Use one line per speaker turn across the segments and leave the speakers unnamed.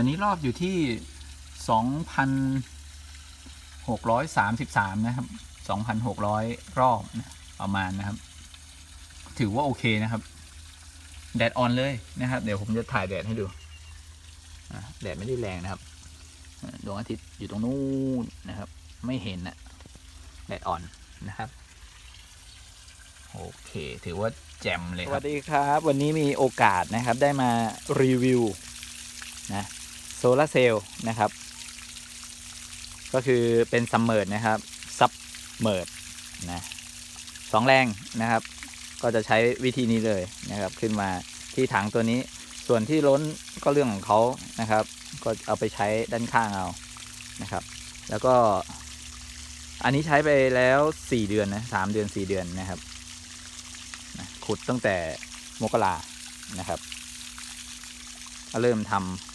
ตอนนี้รอบอยู่ที่สองพันหกร้อยสามสิบสามนะครับสองพันหกร้อยรอบนะประมาณนะครับ ถือว่าโอเคนะครับ แดดออนเลยนะครับ เดี๋ยวผมจะถ่ายแดดให้ดู แดดไม่ได้แรงนะครับ ดวงอาทิตย์อยู่ตรงนู้นนะครับ ไม่เห็นนะแดดอ่อนนะครับโอเค ถือว่าแจ่มเลย
ส
ค
วั
รั
สดีครับ วันนี้มีโอกาสนะครับได้มารีวิวนะ โซลาเซลล์นะครับ ก็คือเป็นซัมเมอร์นะครับซับเมอร์นะสองแรงนะครับ ก็จะใช้วิธีนี้เลยนะครับ ขึ้นมาที่ถังตัวนี้ ส่วนที่ล้นก็เรื่องของเขานะครับ ก็เอาไปใช้ด้านข้างเอานะครับ แล้วก็ อันนี้ใช้ไปแล้วสี่เดือนนะสามเดือนสี่เดือนนะครับขุดตั้งแต่มกรานะครับ ก็เริ่มทำ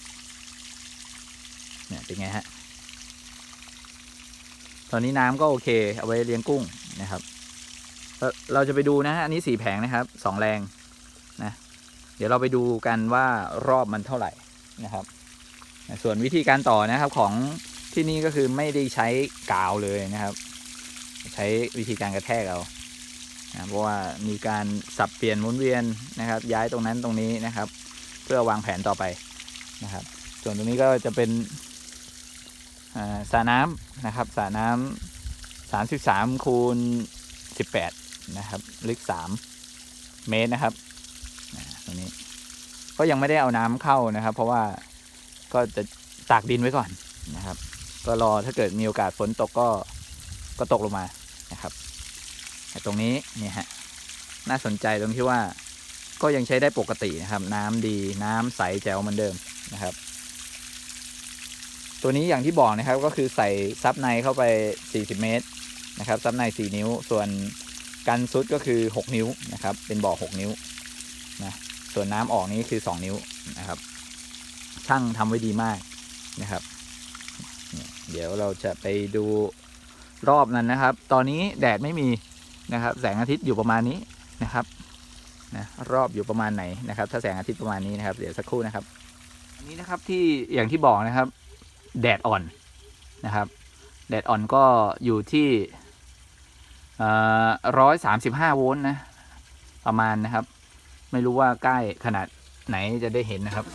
เนี่ยเป็นไงฮะ ตอนนี้น้ำก็โอเค เอาไว้เลี้ยงกุ้งนะครับเราเราจะไปดูนะฮะ อันนี้สี่แผงนะครับสองแรงนะ เดี๋ยวเราไปดูกันว่ารอบมันเท่าไหร่นะครับ ส่วนวิธีการต่อนะครับของที่นี่ก็คือไม่ได้ใช้กาวเลยนะครับ ใช้วิธีการกระแทกเอานะเพราะว่ามีการสับเปลี่ยนหมุนเวียนนะครับ ย้ายตรงนั้นตรงนี้นะครับ เพื่อวางแผนต่อไปนะครับ ส่วนตรงนี้ก็จะเป็น สระน้ำนะครับสระน้ำสามสิบสามคูณสิบแปดนะครับลึกสามเมตรนะครับตรงนี้ก็ยังไม่ได้เอาน้ำเข้านะครับ เพราะว่าก็จะตากดินไว้ก่อนนะครับ ก็รอถ้าเกิดมีโอกาสฝนตกก็ก็ตกลงมานะครับแต่ตรงนี้เนี่ยฮะน่าสนใจตรงที่ว่าก็ยังใช้ได้ปกตินะครับ น้ำดีน้ำใสแจ๋วเหมือนเดิมนะครับ ตัวนี้อย่างที่บอกนะครับก็คือใส่ซับในเข้าไป 40 เมตรนะครับซับใน 4 นิ้ว ส่วนกันซุดก็คือ 6 นิ้วนะครับเป็นบ่อ 6 นิ้วนะส่วนน้ำออกนี้คือ 2 นิ้วนะครับ ช่างทำไว้ดีมากนะครับเนี่ยเดี๋ยวเราจะไปดูรอบนั้นนะครับ ตอนนี้แดดไม่มีนะครับ แสงอาทิตย์อยู่ประมาณนี้นะครับนะรอบอยู่ประมาณไหนนะครับ ถ้าแสงอาทิตย์ประมาณนี้นะครับ เดี๋ยวสักครู่นะครับ อันนี้นะครับที่อย่างที่บอกนะครับ แดดอ่อนนะครับ แดดอ่อนก็อยู่ที่ร้อยสามสิบห้าโวลต์นะ ประมาณนะครับ ไม่รู้ว่าใกล้ขนาดไหนจะได้เห็นนะครับ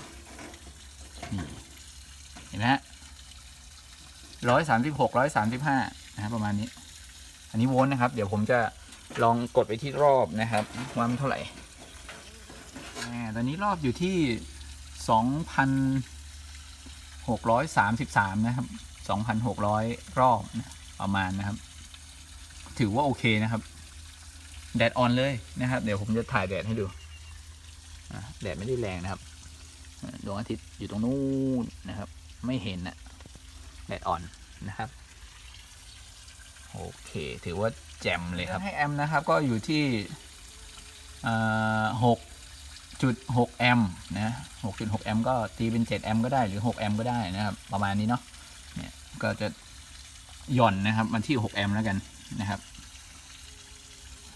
เห็นไหมฮะร้อยสามสิบหกร้อยสามสิบห้านะครับประมาณนี้ อันนี้โวลต์นะครับ เดี๋ยวผมจะลองกดไปที่รอบนะครับว่ามันเท่าไหร่ตอนนี้รอบอยู่ที่สองพัน หกร้อยสามสิบสามนะครับสองพันหกร้อยรอบนะประมาณนะครับ ถือว่าโอเคนะครับ แดดออนเลยนะครับ เดี๋ยวผมจะถ่ายแดดให้ดู แดดไม่ได้แรงนะครับ ดวงอาทิตย์อยู่ตรงนู้นนะครับ ไม่เห็นนะแดดอ่อนนะครับโอเค ถือว่าแจ่มเลยครับให้แอมนะครับ ก็อยู่ที่หก จุดหกแอมป์นะหกจุดหกแอมป์ก็ตีเป็นเจ็ดแอมป์ก็ได้หรือหกแอมป์ก็ได้นะครับ ประมาณนี้เนาะ เนี่ยก็จะหย่อนนะครับมาที่หกแอมป์แล้วกันนะครับ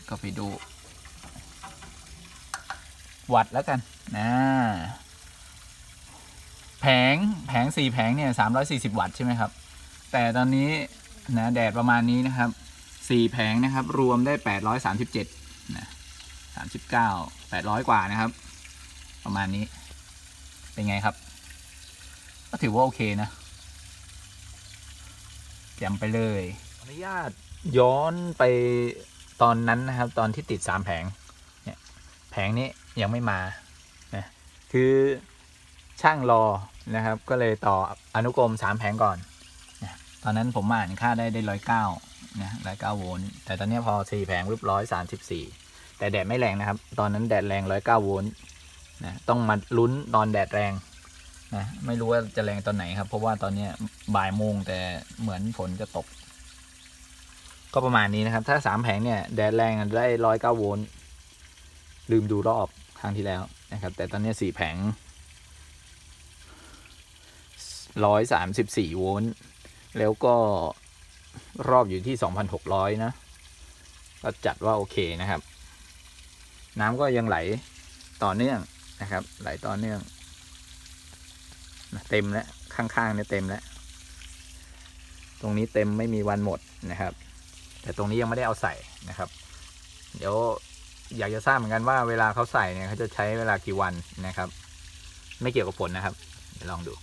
ก็ไปดู วัดแล้วกันนะแผงแผงสี่แผงเนี่ยสามร้อยสี่สิบวัตต์ใช่ไหมครับ แต่ตอนนี้นะแดดประมาณนี้นะครับสี่แผงนะครับ รวมได้แปดร้อยสามสิบเจ็ดนะสามสิบเก้าแปดร้อยกว่านะครับ ประมาณนี้ เป็นไงครับ ก็ถือว่าโอเคนะแจมไปเลยขออนุญาตย้อนไปตอนนั้นนะครับ ตอนที่ติดสามแผงเนี่ยแผงนี้ยังไม่มานะคือช่างรอนะครับ ก็เลยต่ออนุกรมสามแผงก่อนตอนนั้นผมอ่านค่าได้ได้ร้อยเก้านะร้อยเก้าโวลต์แต่ตอนนี้พอสี่แผงรูปร้อยสามสิบสี่แต่แดดไม่แรงนะครับ ตอนนั้นแดดแรงร้อยเก้าโวลต์ นะต้องมาลุ้นตอนแดดแรงนะไม่รู้ว่าจะแรงตอนไหนครับ เพราะว่าตอนนี้บ่ายโมงแต่เหมือนฝนจะตก ก็ประมาณนี้นะครับ ถ้าสามแผงเนี่ยแดดแรงได้ร้อยเก้าโวลต์ลืมดูรอบครั้งที่แล้วนะครับ แต่ตอนนี้สี่แผงร้อยสามสิบสี่โวลต์แล้วก็รอบอยู่ที่2,600นะ ก็จัดว่าโอเคนะครับ น้ำก็ยังไหลต่อเนื่อง นะครับ ไหลต่อเนื่องเต็มแล้ว ข้างๆเนี่ยเต็มแล้ว ตรงนี้เต็มไม่มีวันหมดนะครับ แต่ตรงนี้ยังไม่ได้เอาใส่นะครับ เดี๋ยวอยากจะทราบเหมือนกันว่าเวลาเขาใส่เนี่ยเขาจะใช้เวลากี่วันนะครับ ไม่เกี่ยวกับฝนนะครับลองดู